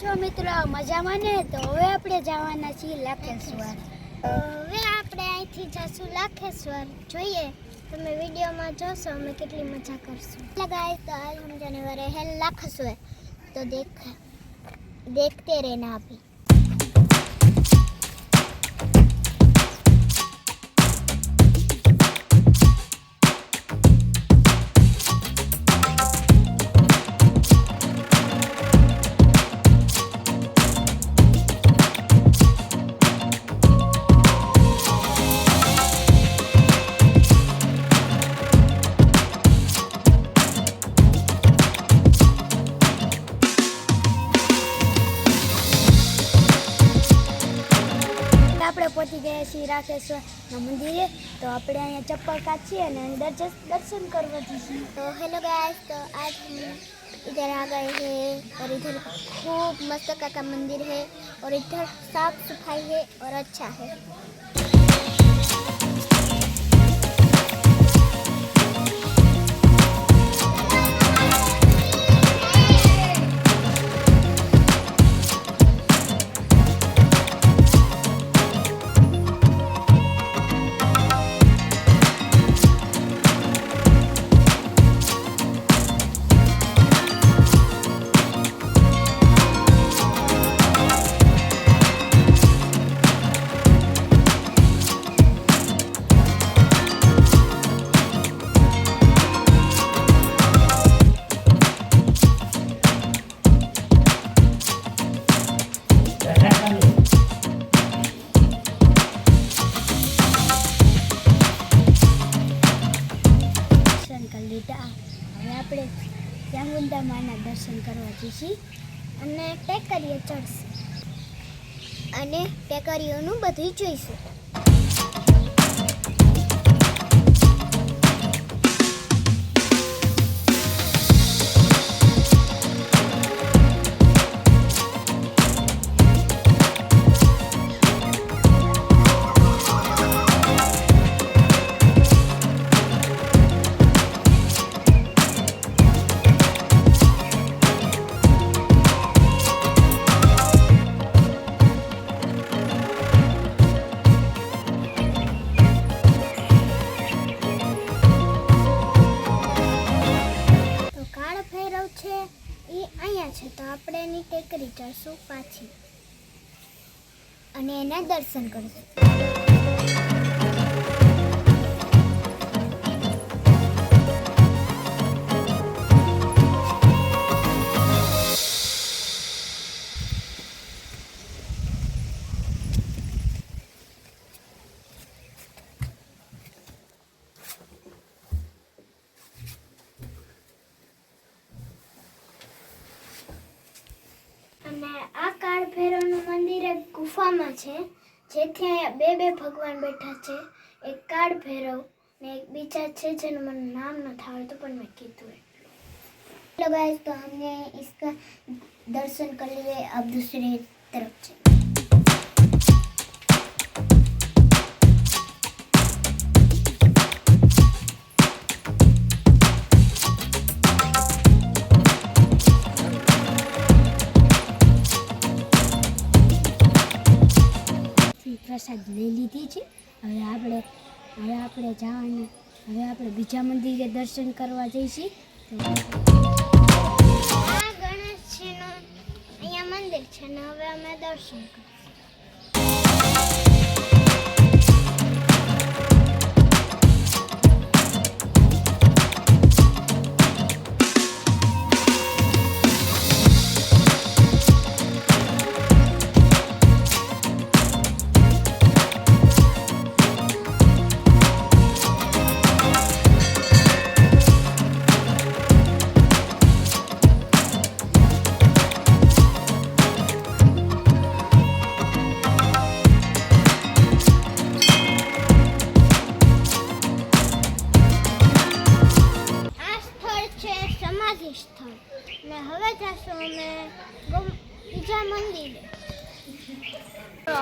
છો મિત્રો? મજામાં ને? તો હવે આપણે જવાના છીએ લાખેશ્વર. હવે આપણે અહીંથી જશું લાખેશ્વર. જોઈએ, તમે વિડીયોમાં જોશો, અમે કેટલી મજા કરશું. લગાય તો હાલ વરે હેલ વારે હે તો દેખ, દેખતે રહેના આપી આપણે પહોંચી ગયા છીએ રાકેશ્વરના મંદિરે તો આપણે અહીંયા ચપ્પલ કાચીએ અને અંદર જ દર્શન કરવા જઈશું तो हेलो गाइस तो आज हम इधर आ गए हैं और इधर खूब मस्त का मंदिर है और इधर साफ सफाई है और अच्छा है દર્શન હવે આપણે ચામુંડા માના દર્શન કરવા જઈશું અને ટેકરીઓ ચડશે. અને ટેકરીઓનું બધું જોઈશું. ભૈરવ છે, એ અહીંયા છે. તો આપણે એની ટેકરી ચડશું પાછી. અને એના દર્શન કરશું. અને આ કાળ ભૈરવનું મંદિર એક ગુફામાં છે જેથી અહીંયા બે બે ભગવાન બેઠા છે એક કાળ ભૈરવ ને એક બીજા છે જેનું મને નામ નથી આવડતું પણ મેં કીધું એટલું हेलो गाइस तो हमने इसका दर्शन कर लिए अब दूसरी तरफ से પ્રસાદ લઈ લીધી છે. હવે આપણે હવે આપણે જવાનું, હવે આપણે બીજા મંદિરે દર્શન કરવા જઈશું. આ ગણેશજીનું અહીંયા મંદિર છે ને, હવે અમે દર્શન કરીશું.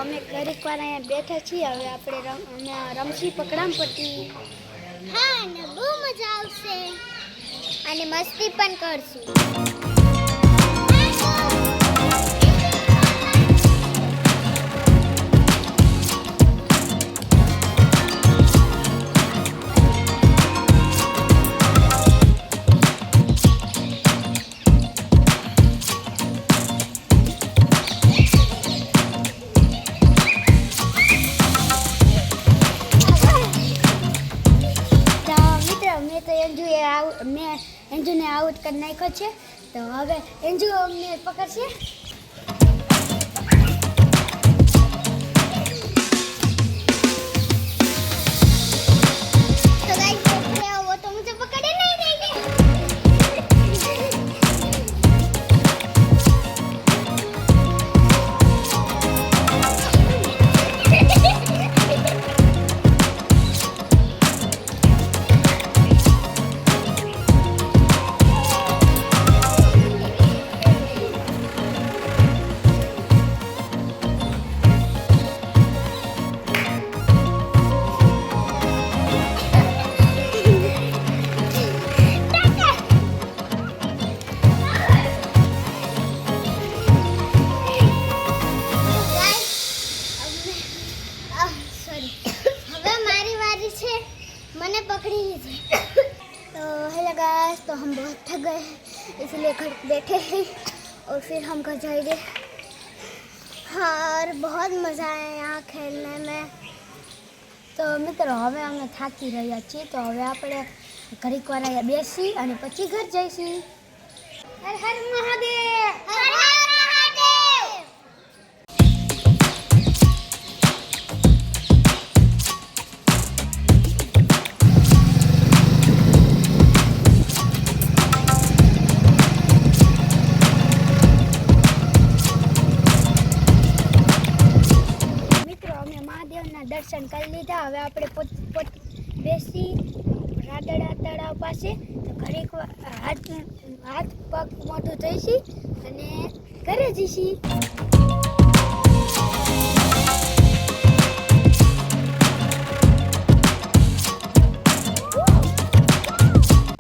અમે ઘડીક વાર અહીંયા બેઠા છીએ. હવે આપણે રમ અમે રમશી પકડામ પડતી હા ને બહુ મજા આવશે. અને મસ્તી પણ કરશું. મેં તો એન્જુએ આઉટ મેં એન્જુને આઉટ કરી નાખ્યો છે. તો હવે એન્જુ અમને પકડશે. बहुत थक गए हैं इसलिए घर बैठे हैं और फिर हम घर जाएंगे हाँ और बहुत मज़ा आया यहाँ खेलने में તો મિત્રો હવે અમે થાકી રહ્યા છીએ તો હવે આપણે ઘડીક વાર અહીંયા બેસી અને પછી ઘર જઈશું हर हर महादेव દર્શન કરી લીધા હવે આપણે પોત પોત બેસી રાદડા તળાવ પાસે તો ઘડીક વાર હાથ હાથ પગ મોઢું ધોઈશી અને ઘરે જઈશી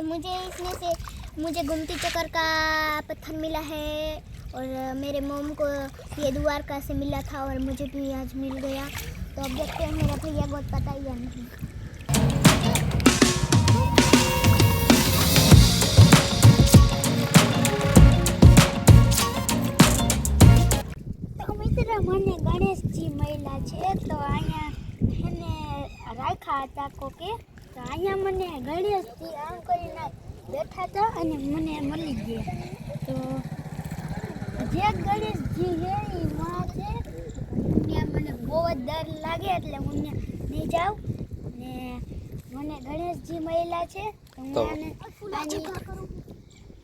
मुझे इसमें से मुझे गुमती चक्कर का पत्थर मिला है और मेरे मोम को ये द्वारका से मिला था और मुझे भी आज मिल गया तो अब देखते हैं मेरा भैया गोद पता ही या नहीं તો મિત્ર મને ગણેશજી મળ્યા છે તો અહીંયા એને રાખ્યા હતા કોકે તો અહીંયા મને ગણેશજી આમ કરીને બેઠા હતા અને મને મળી ગયા તો જે ગણેશજી છે એ માં છે ત્યાં મને બહુ જ ડર લાગે એટલે હું ત્યાં નહીં જાઉં ને મને ગણેશજી મળ્યા છે તો હું તો- આને આની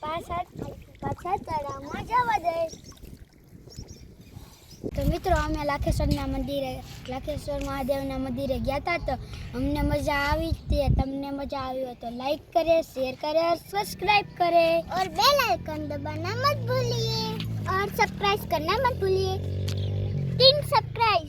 પાછા પાછા તળાવમાં જવા દઈશ તો મિત્રો અમે લાખેશ્વરના મંદિરે લાખેશ્વર મહાદેવના મંદિરે ગયા હતા તો અમને મજા આવી તે તમને મજા આવી હોય તો લાઈક કરે શેર કરે और सब्सक्राइब करे और बेल आइकन दबाना मत भूलिए और सब्सक्राइब करना मत भूलिए तीन सब्सक्राइब